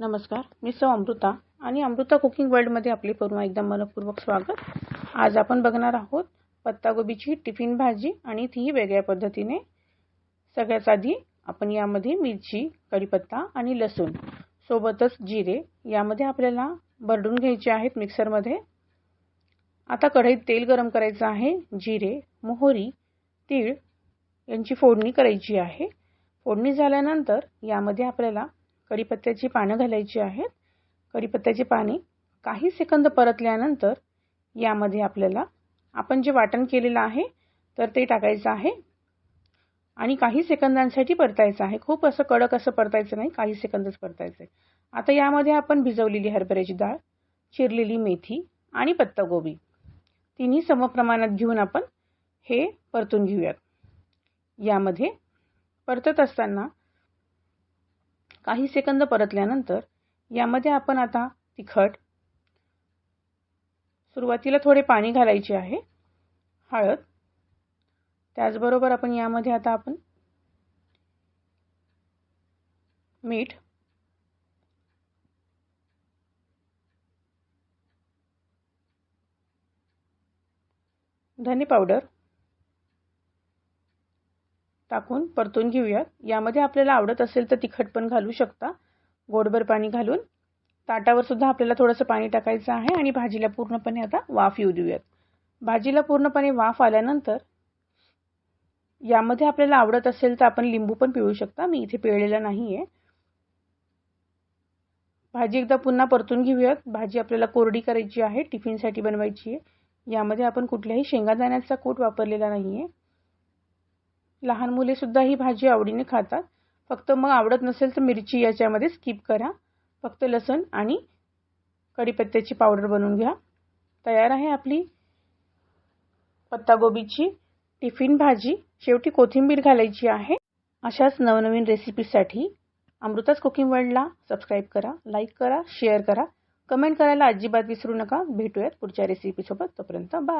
नमस्कार मी सौ अमृता आणि अमृता कुकिंग वर्ल्डमध्ये आपले पुन्हा एकदा मनपूर्वक स्वागत. आज आपण बघणार आहोत पत्तागोबीची टिफिन भाजी आणि तीही वेगळ्या पद्धतीने. सगळ्यात आधी आपण यामध्ये मिरची कढीपत्ता आणि लसूण सोबतच जिरे यामध्ये आपल्याला भरडून घ्यायचे आहेत मिक्सरमध्ये. आता कढईत तेल गरम करायचं आहे जिरे मोहरी तीळ यांची फोडणी करायची आहे. फोडणी झाल्यानंतर यामध्ये आपल्याला कढीपत्त्याची पानं घालायची आहेत. कढीपत्त्याची पाने काही सेकंद परतल्यानंतर यामध्ये आपल्याला आपण जे वाटण केलेलं आहे तर ते टाकायचं आहे. आणि काही सेकंदांसाठी परतायचं आहे. खूप असं कडक असं परतायचं नाही काही सेकंदच परतायचं आहे. आता यामध्ये आपण भिजवलेली हरभऱ्याची डाळ चिरलेली मेथी आणि पत्तागोबी तिन्ही समप्रमाणात घेऊन आपण हे परतून घेऊयात. यामध्ये परतत असताना काही सेकंद परतल्यानंतर यामध्ये आपण आता तिखट सुरुवातीला थोडे पाणी घालायचे आहे हळद त्याचबरोबर आपण यामध्ये आता आपण मीठ धने पावडर टाकून परतून घेऊयात. यामध्ये आपल्याला आवडत असेल तर तिखट पण घालू शकता. गोडभर पाणी घालून. ताटावर सुद्धा आपल्याला थोडंसं पाणी टाकायचं आहे आणि भाजीला पूर्णपणे आता वाफ येऊ देऊयात. भाजीला पूर्णपणे वाफ आल्यानंतर यामध्ये आपल्याला आवडत असेल तर आपण लिंबू पण पिळू शकता. मी इथे पिळलेला नाही आहे भाजी एकदा पुन्हा परतून घेऊयात. भाजी आपल्याला कोरडी करायची आहे. टिफिनसाठी बनवायची आहे. यामध्ये आपण कुठल्याही शेंगादाण्याचा कूट वापरलेला नाही आहे लहान मुलेसुद्धा ही भाजी आवडीने खातात. फक्त मग आवडत नसेल तर मिरची याच्यामध्ये स्किप करा. फक्त लसण आणि कढीपत्त्याची पावडर बनवून घ्या. तयार आहे आपली पत्तागोबीची टिफिन भाजी. शेवटी कोथिंबीर घालायची आहे. अशाच नवनवीन रेसिपीसाठी अमृताच कुकिंग वर्ल्डला सबस्क्राईब करा लाईक करा शेअर करा. कमेंट करायला अजिबात विसरू नका. भेटूयात पुढच्या रेसिपीसोबत तोपर्यंत बाय